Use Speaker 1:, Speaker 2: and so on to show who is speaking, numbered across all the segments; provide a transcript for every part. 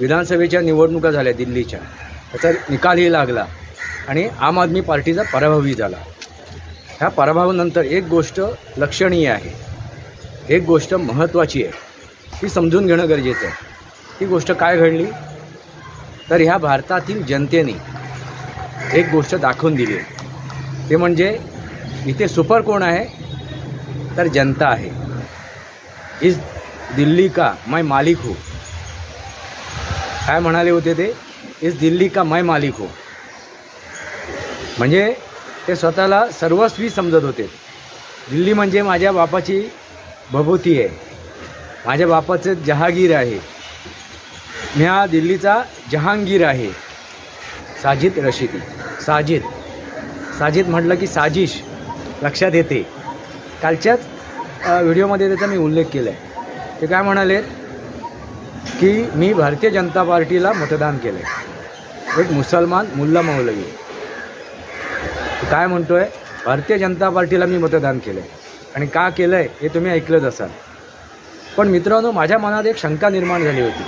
Speaker 1: विधानसभेच्या निवडणुका झाल्या दिल्लीच्या. त्याचा निकालही लागला आणि आम आदमी पार्टीचा पराभवही झाला. ह्या पराभवानंतर एक गोष्ट लक्षणीय आहे. एक गोष्ट महत्त्वाची आहे. ती समजून घेणं गरजेचं आहे. ती गोष्ट काय घडली? तर ह्या भारतातील जनतेने एक गोष्ट दाखवून दिली आहे. ते म्हणजे इथे सुपर कोण आहे? तर जनता आहे. इस दिल्ली का मैं मालिक हूँ. काय म्हणाले होते ते? इस दिल्ली का मैं मालिक हो? म्हणजे ते स्वतःला सर्वस्वी समजत होते. दिल्ली म्हणजे माझ्या बापाची भभूती आहे. माझ्या बापाचं जहागीर आहे. मी हा दिल्लीचा जहांगीर आहे. साजिद रशिदी. साजिद. साजिद म्हटलं की साजिश लक्षात येते. कालच्याच व्हिडिओमध्ये त्याचा मी उल्लेख केला आहे ते काय म्हणाले? की मी भारतीय जनता पार्टीला मतदान केलं आहे एक मुसलमान मुल्ला मौलवी. काय म्हणतो आहे भारतीय जनता पार्टीला मी मतदान केलं आहे आणि का केलं आहे हे तुम्ही ऐकलंच असाल. पण मित्रांनो माझ्या मनात एक शंका निर्माण झाली होती.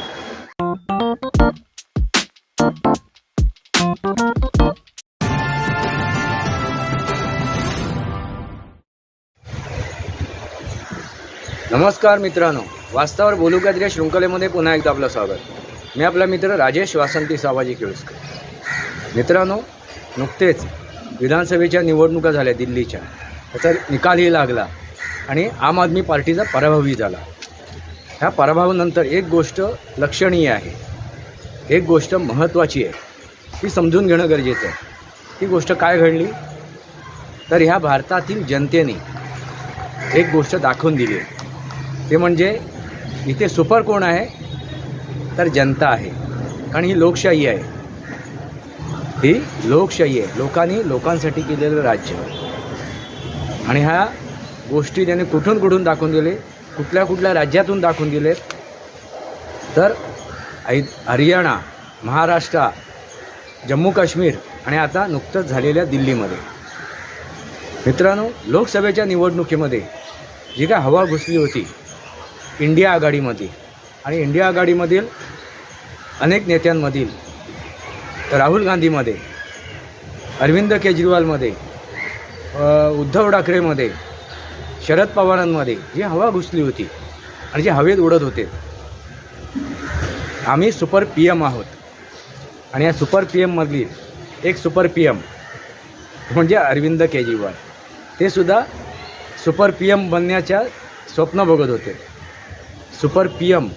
Speaker 1: नमस्कार मित्रांनो. वास्तवावर बोलू का या शृंखलेमध्ये पुन्हा एकदा आपलं स्वागत. मी आपला मित्र राजेश वासंती सावाजी केळुसकर मित्रांनो नुकतेच विधानसभेच्या निवडणुका झाल्या दिल्लीच्या. त्याचा निकालही लागला आणि आम आदमी पार्टीचा पराभवही झाला. ह्या पराभवानंतर एक गोष्ट लक्षणीय आहे. एक गोष्ट महत्त्वाची आहे. ती समजून घेणं गरजेचं आहे. ती गोष्ट काय घडली? तर ह्या भारतातील जनतेने एक गोष्ट दाखवून दिली आहे. ते म्हणजे इथे सुपर कोण आहे? तर जनता आहे. कारण ही लोकशाही आहे. ही लोकशाही आहे. लोकांनी लोकांसाठी केलेलं राज्य. आणि ह्या गोष्टी त्याने कुठून कुठून दाखवून दिले कुठल्या कुठल्या राज्यातून दाखवून दिले तर ऐ हरियाणा महाराष्ट्र जम्मू काश्मीर आणि आता नुकतंच झालेल्या दिल्लीमध्ये. मित्रांनो लोकसभेच्या निवडणुकीमध्ये जी काय हवा घुसली होती इंडिया आघाडीमध्ये. आणि इंडिया आघाडीमधील अनेक नेत्यांमधील राहुल गांधीमध्ये अरविंद केजरीवालमध्ये उद्धव ठाकरेमध्ये शरद पवारांमध्ये जी हवा घुसली होती आणि जे हवेत उडत होते आम्ही सुपर पी एम आहोत. आणि या सुपर पी एममधली एक सुपर पी एम म्हणजे अरविंद केजरीवाल. ते सुद्धा सुपर पी एम बनण्याच्या स्वप्न बघत होते. सुपर पी एम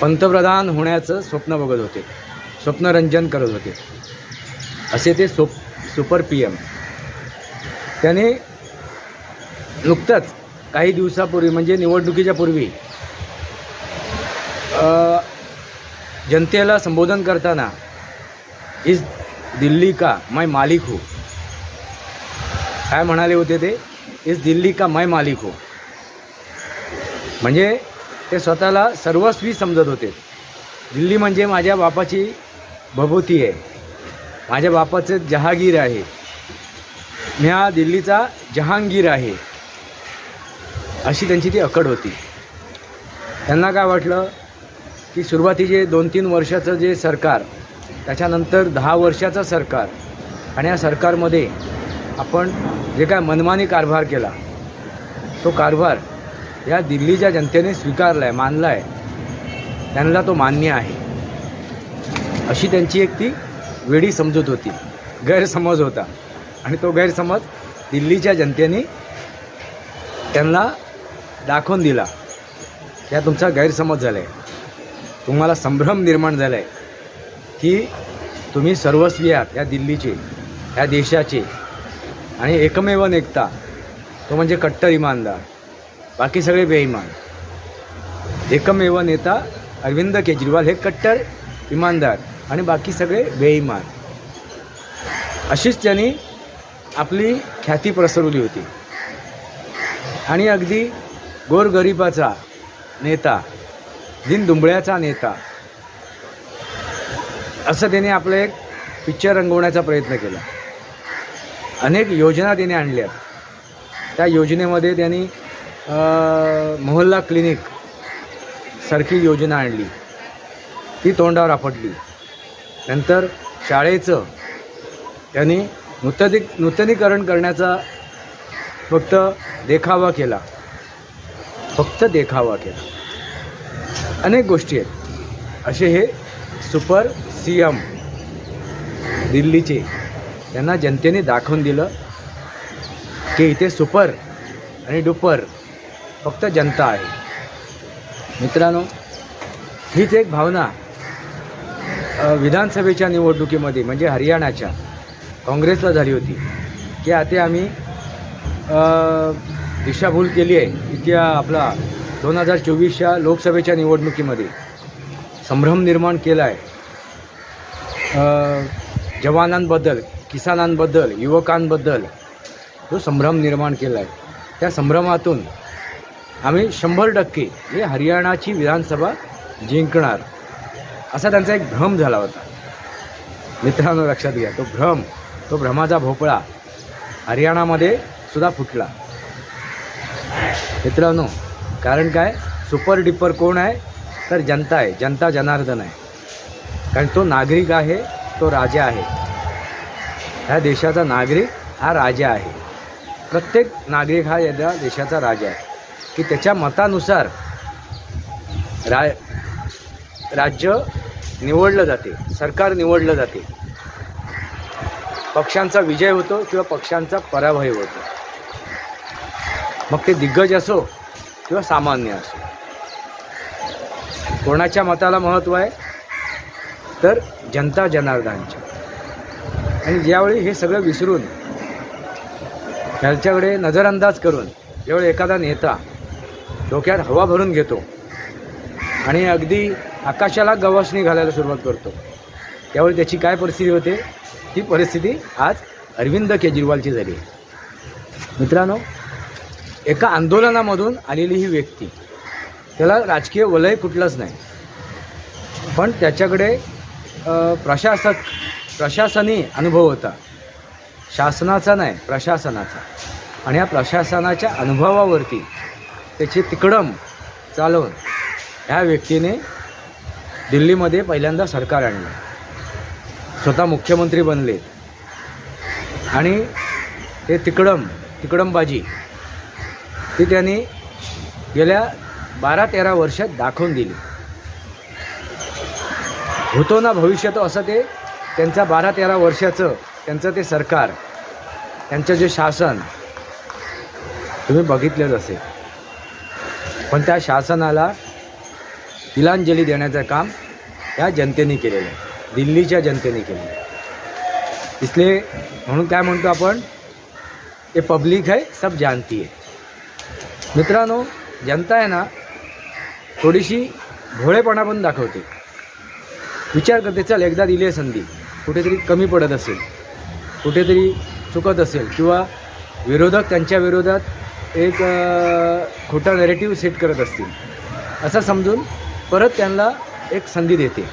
Speaker 1: पंतप्रधान होण्याचं स्वप्न बघत होते. स्वप्नरंजन करत होते. असे ते सोप सुपर पी एम त्याने नुकतंच काही दिवसापूर्वी म्हणजे निवडणुकीच्या पूर्वी जनतेला संबोधन करताना इस दिल्ली का मैं मालिक हूँ? काय म्हणाले होते ते? इस दिल्ली का मैं मालिक हूँ? म्हणजे ते स्वतःला सर्वस्वी समजत होते. दिल्ली म्हणजे माझ्या बापाची भभूती आहे. माझ्या बापाचं जहागीर आहे. मी हा दिल्लीचा जहांगीर आहे. अशी त्यांची ती अकड होती. त्यांना काय वाटलं? की सुरुवातीचे दोन तीन वर्षाचं जे सरकार त्याच्यानंतर दहा वर्षाचं सरकार आणि या सरकारमध्ये आपण जे काय मनमानी कारभार केला तो कारभार या दिल्लीच्या जनतेने स्वीकारला आहे मानला आहे त्यांना तो मान्य आहे. अशी त्यांची एक ती वेडी समजूत होती. गैरसमज होता. आणि तो गैरसमज दिल्लीच्या जनतेने त्यांना दाखवून दिला. या तुमचा गैरसमज झाला आहे तुम्हाला संभ्रम निर्माण झाला आहे की तुम्ही सर्वस्वी आहात या दिल्लीचे या देशाचे. आणि एकमेव नेकता तो म्हणजे कट्टर इमानदार. बाकी सगळे बेईमान. एकमेव नेता अरविंद केजरीवाल हे कट्टर इमानदार आणि बाकी सगळे बेईमान. अशीच त्यांनी आपली ख्याती प्रसरवली होती. आणि अगदी गोरगरिबाचा नेता दिनदुंबळ्याचा नेता असं त्याने आपलं एक पिक्चर रंगवण्याचा प्रयत्न केला. अनेक योजना त्याने आणल्या त्या योजनेमध्ये त्यांनी मोहल्ला क्लिनिक सारखी योजना आणली. ती तोंडावर आपटली. नंतर शाळेचं त्यांनी नूतनी नूतनीकरण करण्याचा फक्त देखावा केला. फक्त देखावा केला. अनेक गोष्टी आहेत. असे हे सुपर सी एम दिल्लीचे त्यांना जनतेने दाखवून दिलं की इथे सुपर आणि डुपर फक्त जनता आहे. मित्रांनो हीच एक भावना विधानसभेच्या निवडणुकीमध्ये म्हणजे हरियाणाच्या काँग्रेसला झाली होती की आता आम्ही दिशाभूल केली आहे इतक्या आपला दोन हजार चोवीसच्या लोकसभेच्या निवडणुकीमध्ये संभ्रम निर्माण केला आहे जवानांबद्दल किसानांबद्दल युवकांबद्दल जो संभ्रम निर्माण केला आहे त्या संभ्रमातून आम्ही शंभर टक्के हे हरियाणाची विधानसभा जिंकणार. असा त्यांचा एक भ्रम झाला होता. मित्रांनो लक्षात घ्या तो भ्रम तो भ्रमाचा भोपळा हरियाणामध्ये सुद्धा फुटला. मित्रांनो कारण काय? सुपर डिपर कोण आहे? तर जनता आहे. जनता जनार्दन आहे. कारण तो नागरिक आहे तो राजा आहे. ह्या देशाचा नागरिक हा राजा आहे. प्रत्येक नागरिक हा या देशाचा राजा आहे. की त्याच्या मतानुसार रा राज्य निवडलं जाते सरकार निवडलं जाते. पक्षांचा विजय होतो किंवा पक्षांचा पराभव होतो. मग ते दिग्गज असो किंवा सामान्य असो. कोणाच्या मताला महत्त्व आहे? तर जनता जनार्दनच्या. आणि ज्यावेळी हे सगळं विसरून त्यांच्याकडे नजरअंदाज करून ज्यावेळी एखादा नेता डोक्यात हवा भरून घेतो. आणि अगदी आकाशाला गवासणी घालायला सुरुवात करतो. त्यावेळी त्याची काय परिस्थिती होते? ती परिस्थिती आज अरविंद केजरीवालची झाली. मित्रांनो एका आंदोलनामधून आलेली ही व्यक्ती त्याला राजकीय वलय कुठलंच नाही. पण त्याच्याकडे प्रशासक प्रशासनी अनुभव होता. शासनाचा नाही प्रशासनाचा. आणि या प्रशासनाच्या अनुभवावरती त्याची तिकडम चालवून ह्या व्यक्तीने दिल्लीमध्ये पहिल्यांदा सरकार आणलं. स्वतः मुख्यमंत्री बनले. आणि ते तिकडम तिकडमबाजी ती त्यांनी गेल्या बारा तेरा वर्षात दाखवून दिली. होतो ना भविष्यात असं ते त्यांचा बारा तेरा वर्षाचं त्यांचं ते सरकार त्यांचं जे शासन तुम्ही बघितलेच असेल. पण त्या शासनाला तिलांजली देण्याचं काम त्या जनतेने केलेलं आहे. दिल्लीच्या जनतेने केलेलं आहे. म्हणून काय म्हणतो आपण ते पब्लिक आहे सब जानती आहे. मित्रांनो जनता आहे ना थोडीशी भोळेपणा पण दाखवते. विचार करते चल एकदा दिली आहे संधी. कुठेतरी कमी पडत असेल कुठेतरी चुकत असेल किंवा विरोधक त्यांच्या विरोधात एक खोटा नेरेटिव्ह सेट करत असतील. असं समजून परत त्यांना एक संधी देते.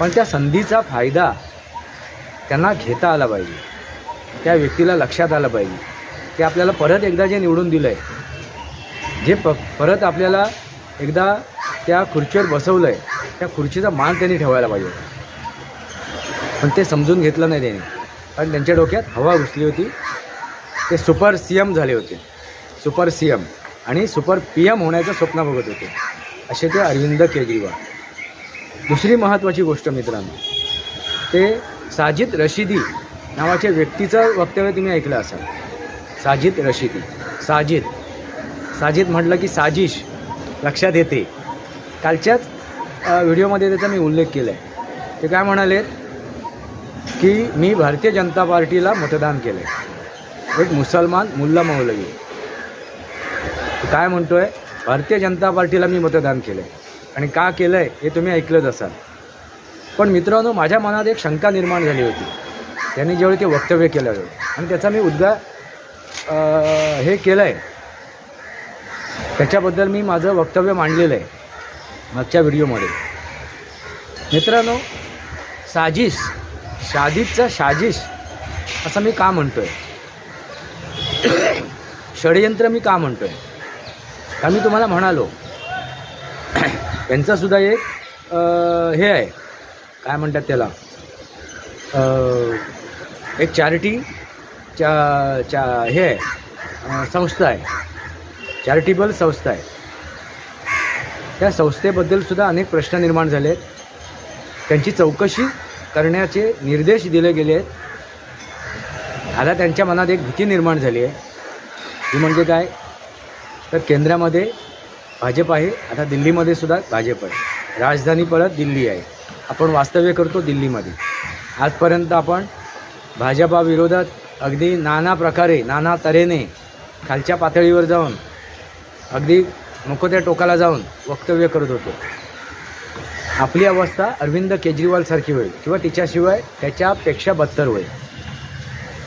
Speaker 1: पण त्या संधीचा फायदा त्यांना घेता आला पाहिजे. त्या व्यक्तीला लक्षात आलं पाहिजे. की आपल्याला परत एकदा जे निवडून दिलं आहे जे प परत आपल्याला एकदा त्या खुर्चीवर बसवलं आहे त्या खुर्चीचा मान त्यांनी ठेवायला पाहिजे. पण ते समजून घेतलं नाही त्यांनी. कारण त्यांच्या डोक्यात हवा घुसली होती. ते सुपर सी एम झाले होते. सुपर सी एम आणि सुपर पी एम होण्याचं स्वप्न बघत होते. असे ते अरविंद केजरीवाल. दुसरी महत्त्वाची गोष्ट मित्रांनो ते साजिद रशिदी नावाच्या व्यक्तीचं वक्तव्य तुम्ही ऐकलं असाल. साजिद रशिदी. साजिद. साजिद म्हटलं की साजिश लक्षात येते. कालच्याच व्हिडिओमध्ये त्याचा मी उल्लेख केला आहे ते काय म्हणाले? की मी भारतीय जनता पार्टीला मतदान केलं आहे एक मुसलमान मुल्ला मौलवी. काय म्हणतो आहे भारतीय जनता पार्टीला मी मतदान केलं आहे आणि का केलं आहे हे तुम्ही ऐकलंच असाल. पण मित्रांनो माझ्या मनात एक शंका निर्माण झाली होती. त्यांनी जेवढे ते वक्तव्य केलं होतं आणि त्याचा मी उद्गा हे केलं आहे त्याच्याबद्दल मी माझं वक्तव्य मांडलेलं आहे मागच्या व्हिडिओमध्ये. मित्रांनो साजिश शादिदचा साजिश असं मी का म्हणतो आहे षडयंत्र मी का म्हणतो आहे का मी तुम्हाला म्हणालो? यांचासुद्धा एक हे आहे. काय म्हणतात त्याला? एक चॅरिटी चा चा हे आहे. संस्था आहे. चॅरिटेबल संस्था आहे. त्या संस्थेबद्दलसुद्धा अनेक प्रश्न निर्माण झाले आहेत त्यांची चौकशी करण्याचे निर्देश दिले गेले आहेत. आता त्यांच्या मनात एक भीती निर्माण झाली आहे. ती म्हणजे काय? तर केंद्रामध्ये भाजप आहे. आता दिल्लीमध्ये सुद्धा भाजप आहे. राजधानी परत दिल्ली आहे. आपण वास्तव्य करतो दिल्लीमध्ये. आजपर्यंत आपण भाजपाविरोधात अगदी नाना प्रकारे नाना तऱ्हेने खालच्या पातळीवर जाऊन अगदी नको त्या टोकाला जाऊन वक्तव्य करत होतो. आपली अवस्था अरविंद केजरीवालसारखी होईल किंवा तिच्याशिवाय त्याच्यापेक्षा बत्तर होईल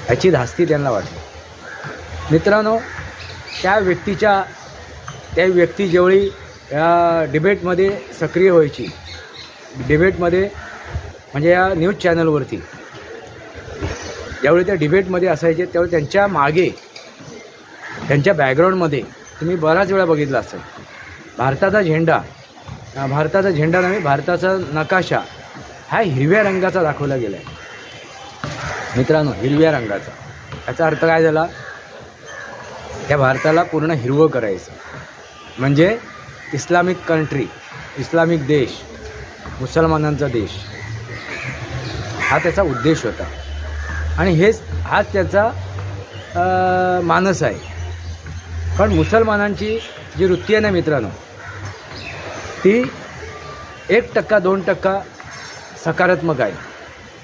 Speaker 1: याची धास्ती त्यांना वाटते. मित्रांनो त्या व्यक्तीच्या त्या व्यक्ती जेवढी या डिबेटमध्ये सक्रिय व्हायची डिबेटमध्ये म्हणजे या न्यूज चॅनलवरती ज्यावेळी त्या डिबेटमध्ये असायचे त्यावेळी त्यांच्या मागे त्यांच्या बॅकग्राऊंडमध्ये तुम्ही बराच वेळा बघितला असेल भारताचा झेंडा भारताचा झेंडा नव्हे भारताचा नकाशा हा हिरव्या रंगाचा दाखवला गेला आहे मित्रांनो हिरव्या रंगाचा. याचा अर्थ काय झाला? त्या भारताला पूर्ण हिरवं करायचं. म्हणजे इस्लामिक कंट्री इस्लामिक देश मुसलमानांचा देश. हा त्याचा उद्देश होता. आणि हेच हाच त्याचा मानस आहे. पण मुसलमानांची जी वृत्ती आहे ना मित्रांनो ती एक टक्का दोन टक्का सकारात्मक आहे.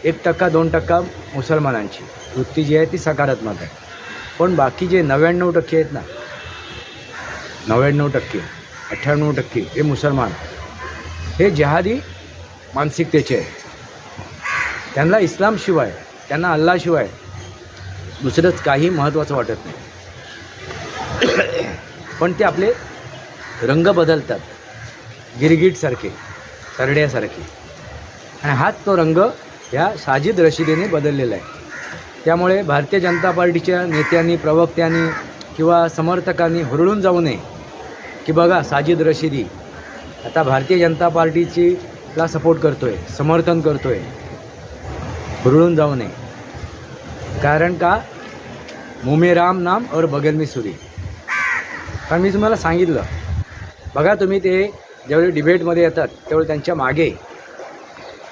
Speaker 1: एक टक्का दोन टक्का मुसलमानांची. वृत्ती जी आहे ती सकारात्मक आहे. पण बाकी जे नव्याण्णव टक्के आहेत ना नव्याण्णव टक्के अठ्ठ्याण्णव टक्के हे मुसलमान. हे जहादी मानसिकतेचे आहे. त्यांना इस्लामशिवाय त्यांना अल्लाशिवाय दुसरंच काही महत्त्वाचं वाटत नाही. पण ते आपले रंग बदलतात. गिरगिटसारखे तरड्यासारखे. आणि हाच तो रंग ह्या साजिद रशिदेने बदललेला आहे. त्यामुळे भारतीय जनता पार्टीच्या नेत्यांनी प्रवक्त्यांनी किंवा समर्थकांनी हुरळून जाऊ नये. की बघा साजिद रशिदी आता भारतीय जनता पार्टीची ला सपोर्ट करतो आहे समर्थन करतो आहे हुरळून जाऊ नये. कारण का? मुमे राम नाम और बगल मी सुरी. कारण मी तुम्हाला सांगितलं. बघा तुम्ही ते ज्यावेळी डिबेटमध्ये येतात त्यावेळी त्यांच्या मागे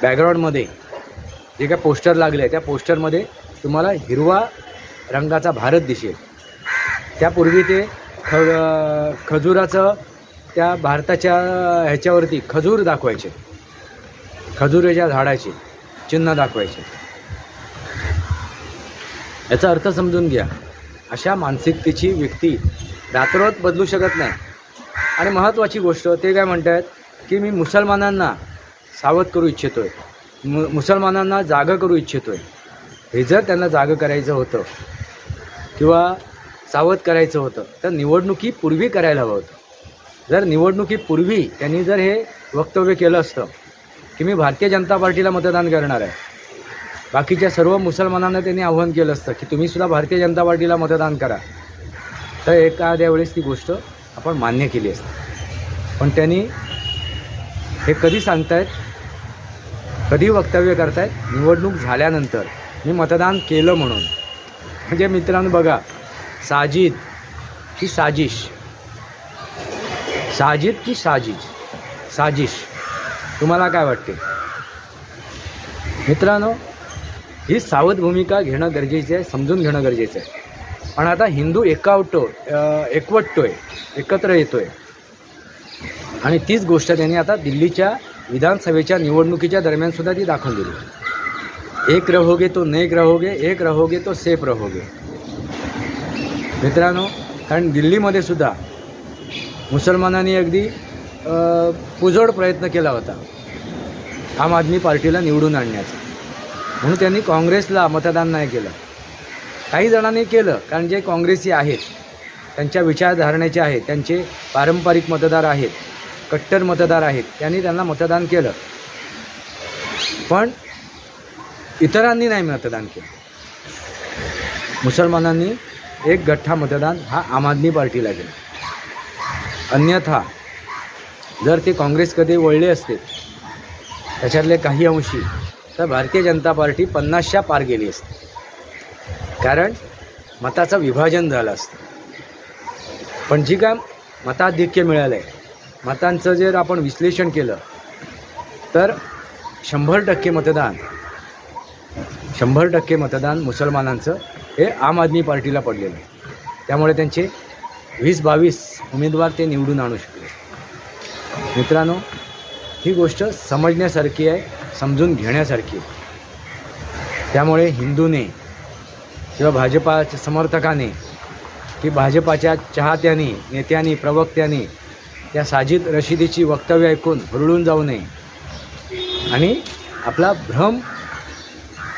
Speaker 1: बॅकग्राऊंडमध्ये जे काय पोस्टर लागले आहे त्या पोस्टरमध्ये तुम्हाला हिरवा रंगाचा भारत दिसेल. त्यापूर्वी ते ख खजुराचं त्या भारताच्या ह्याच्यावरती खजूर दाखवायचे. खजुराच्या झाडाचे चिन्ह दाखवायचे. याचा अर्थ समजून घ्या अशा मानसिकतेची व्यक्ती रात्रोत बदलू शकत नाही. आणि महत्त्वाची गोष्ट ते काय म्हणत आहेत की मी मुसलमानांना सावध करू इच्छितो आहे मु मुसलमानांना जागं करू इच्छितो आहे हे जर त्यांना जागं करायचं होतं किंवा सावध करायचं होतं तर निवडणुकीपूर्वी करायला हवं होतं. जर निवडणुकीपूर्वी त्यांनी जर हे वक्तव्य केलं असतं की मी भारतीय जनता पार्टीला मतदान करणार आहे बाकीच्या सर्व मुसलमानांना त्यांनी आव्हान केलं असतं की तुम्ही सुद्धा भारतीय जनता पार्टीला मतदान करा तर एखाद्या वेळेस ती गोष्ट आपण मान्य केली असते. पण त्यांनी हे कधी सांगतायत कधी वक्तव्य करतायत निवडणूक झाल्यानंतर मी मतदान केलं म्हणून. म्हणजे मित्रांनो बघा साजिद की साजिश? साजिद की साजिश? साजिश. तुम्हाला काय वाटते? मित्रांनो ही सावध भूमिका घेणं गरजेचं आहे समजून घेणं गरजेचं आहे. पण आता हिंदू एकावटो अ, एकवटतोय एकत्र येतोय. आणि तीच गोष्ट त्यांनी आता दिल्लीच्या विधानसभेच्या निवडणुकीच्या दरम्यान सुद्धा ती दाखवून दिली. एक रहोगे तो नेक रहोगे एक रहोगे तो सेफ रहोगे. मित्रांनो कारण दिल्लीमध्ये सुद्धा मुसलमानांनी अगदी पुजोड प्रयत्न केला होता आम आदमी पार्टीला निवडून आणण्याचा. म्हणून त्यांनी काँग्रेसला मतदान नाही केलं. काही जणांनी केलं कारण जे काँग्रेसी आहेत त्यांच्या विचारधारणेचे आहेत त्यांचे पारंपरिक मतदार आहेत कट्टर मतदार आहेत त्यांनी त्यांना मतदान केलं. पण इतरांनी नाही मतदान केलं मुसलमानांनी एक गठ्ठा मतदान हा आम आदमी पार्टीला केला. अन्यथा जर ते काँग्रेसकडे वळले असते त्याच्यातले काही अंशी तर भारतीय जनता पार्टी पन्नासच्या पार गेली असते. कारण मताचं विभाजन झालं असतं. पण जी काय मताधिक्य मिळालं आहे मतांचं जर आपण विश्लेषण केलं तर शंभर टक्के मतदान शंभर टक्के मतदान मुसलमानांचं हे आम आदमी पार्टीला पडलेलं आहे. त्यामुळे त्यांचे वीस बावीस उमेदवार ते निवडून आणू शकले. मित्रांनो ही गोष्ट समजण्यासारखी आहे समजून घेण्यासारखी आहे. त्यामुळे हिंदूने किंवा भाजपाच्या समर्थकाने की भाजपाच्या चाहत्यांनी नेत्यांनी प्रवक्त्यांनी त्या साजिद रशिदीची वक्तव्य ऐकून हुरळून जाऊ नये. आणि आपला भ्रम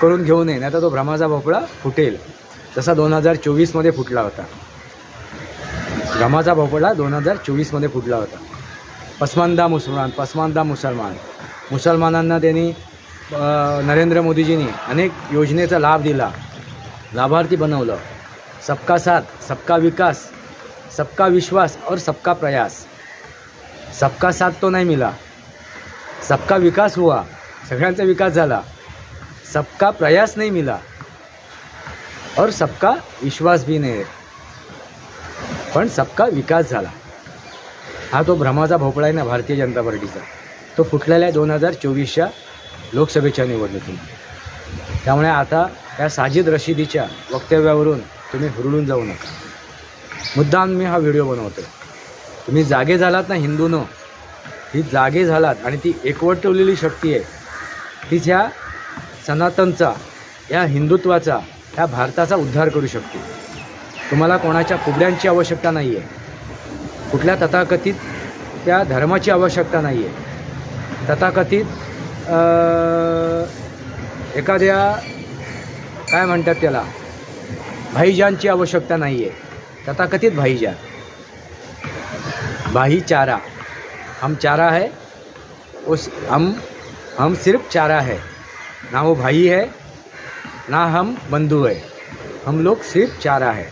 Speaker 1: करून घेऊ नये नाही तर तो भ्रमाचा भोपळा फुटेल. तसा दोन हजार चोवीसमध्ये फुटला होता. भ्रमाचा भोपळा दोन हजार चोवीसमध्ये फुटला होता. पसमानदा मुसलमान पसमानदा मुसलमान. मुसलमानांना त्यांनी नरेंद्र मोदीजींनी अनेक योजनेचा लाभ दिला. लाभार्थी बनवलं. सबका साथ सबका विकास सबका विश्वास और सबका प्रयास. सबका साथ तो नाही मिला. सबका विकास हुआ. सगळ्यांचा विकास झाला. सबका प्रयास नहीं मिला। और सबका विश्वास भी नाही। पण सबका विकास झाला। हा तो भ्रमाचा भोपळा आहे ना भारतीय जनता पार्टीचा। तो फुटलेला आहे दोन हजार चोवीसच्या लोकसभेच्या निवडणुकीत. त्यामुळे आता या साजिद रशिदीच्या वक्तव्यावरून तुम्ही हुरळून जाऊ नका. मुद्दाम मी हा व्हिडिओ बनवतो तुम्ही जागे झालात ना हिंदूनं. ही जागे झालात आणि ती एकवटवलेली शक्ती आहे. तीच ह्या सनातनचा या हिंदुत्वाचा ह्या भारताचा उद्धार करू शकतो. तुम्हाला कोणाच्या फुगड्यांची आवश्यकता नाही आहे कुठल्या तथाकथित त्या धर्माची आवश्यकता नाही आहे तथाकथित एखाद्या काय म्हणतात त्याला भाईजानची आवश्यकता नाही आहे तथाकथित भाईजान. भाईचारा हम चारा है उस हम हम सिर्फ चारा है. ना वो भाई है ना हम बंधू है। हम लोग सिर्फ चारा है।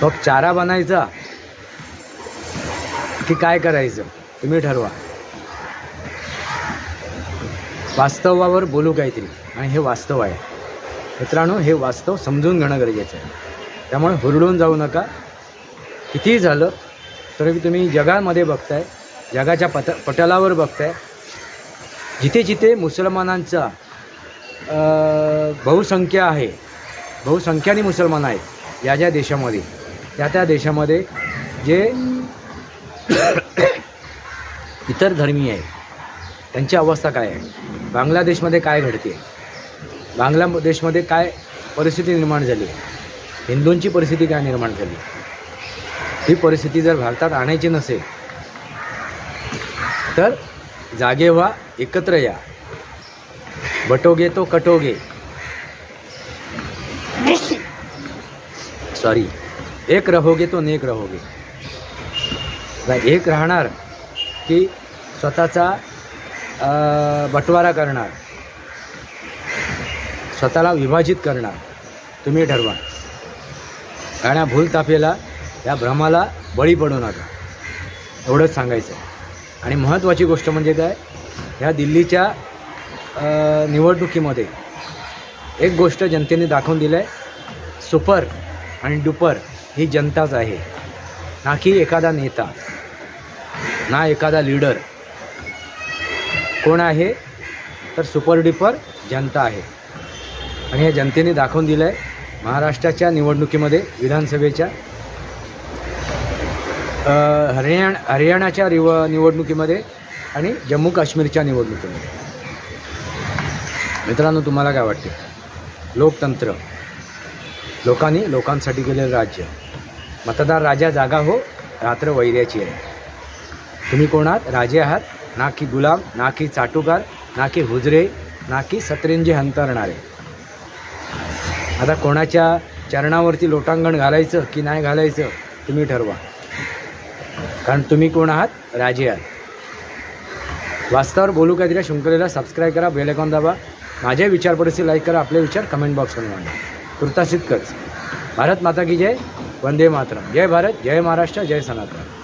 Speaker 1: तो अब चारा बनायचा की काय करायचं? तुम्ही ठरवा। वास्तवावर बोलू काहीतरी आणि हे वास्तव आहे. मित्रांनो हे वास्तव समजून घेणं गरजेचं आहे. त्यामुळे हुरडून जाऊ नका. कितीही झालं तरी तुम्ही जगामध्ये बघताय जगाच्या पट पटलावर बघताय जिथे जिथे मुसलमानांचा बहुसंख्या आहे बहुसंख्याने मुसलमान आहेत या ज्या देशामध्ये त्या त्या देशामध्ये जे इतर धर्मीय आहे त्यांची अवस्था काय आहे? बांगलादेशमध्ये काय घडते? बांगलादेशमध्ये काय परिस्थिती निर्माण झाली? हिंदूंची परिस्थिती काय निर्माण झाली? ही परिस्थिती जर भारतात आणायची नसेल तर जागे व्हा एकत्र या. बटोगे तो कटोगे. सॉरी एक रहोगे तो नेक रहोगे. एक राहणार की स्वतःचा बटवारा करणार. स्वतःला विभाजित करणार. तुम्ही ठरवा. कारण भूलताफेला भूलतापेला या भ्रमाला बळी पडू नका. एवढंच सांगायचं आणि महत्त्वाची गोष्ट म्हणजे काय? ह्या दिल्लीच्या निवडणुकीमध्ये एक गोष्ट जनतेने दाखवून दिलं आहे सुपर आणि डुपर ही जनताच आहे. ना की एखादा नेता ना एखादा लीडर. कोण आहे? तर सुपर डुपर जनता आहे. आणि या जनतेने दाखवून दिलं आहे महाराष्ट्राच्या निवडणुकीमध्ये विधानसभेच्या. हरियाण हरियाणाच्या रिव निवडणुकीमध्ये आणि जम्मू काश्मीरच्या निवडणुकीमध्ये. मित्रांनो तुम्हाला काय वाटते? लोकतंत्र. लोकांनी लोकांसाठी केलेलं राज्य. मतदार राजा जागा हो रात्र वैर्याची आहे. तुम्ही कोणात? राजे आहात. ना की गुलाम ना की चाटुकार ना की हुजरे ना की सतरंजी हंतरणारे. आता कोणाच्या चरणावरती लोटांगण घालायचं की नाही घालायचं तुम्ही ठरवा. कारण तुम्ही कोण आहात? राजे आहात. वास्तवावर बोलू काहीतरी शृंखलेला सबस्क्राईब करा बेल आयकॉन दाबा. माझे विचार लाईक करा. आपले विचार कमेंट बॉक्समध्ये मांडा. तुर्तास भारत माता की जय. वंदे मातरम. जय भारत जय महाराष्ट्र जय सनातन.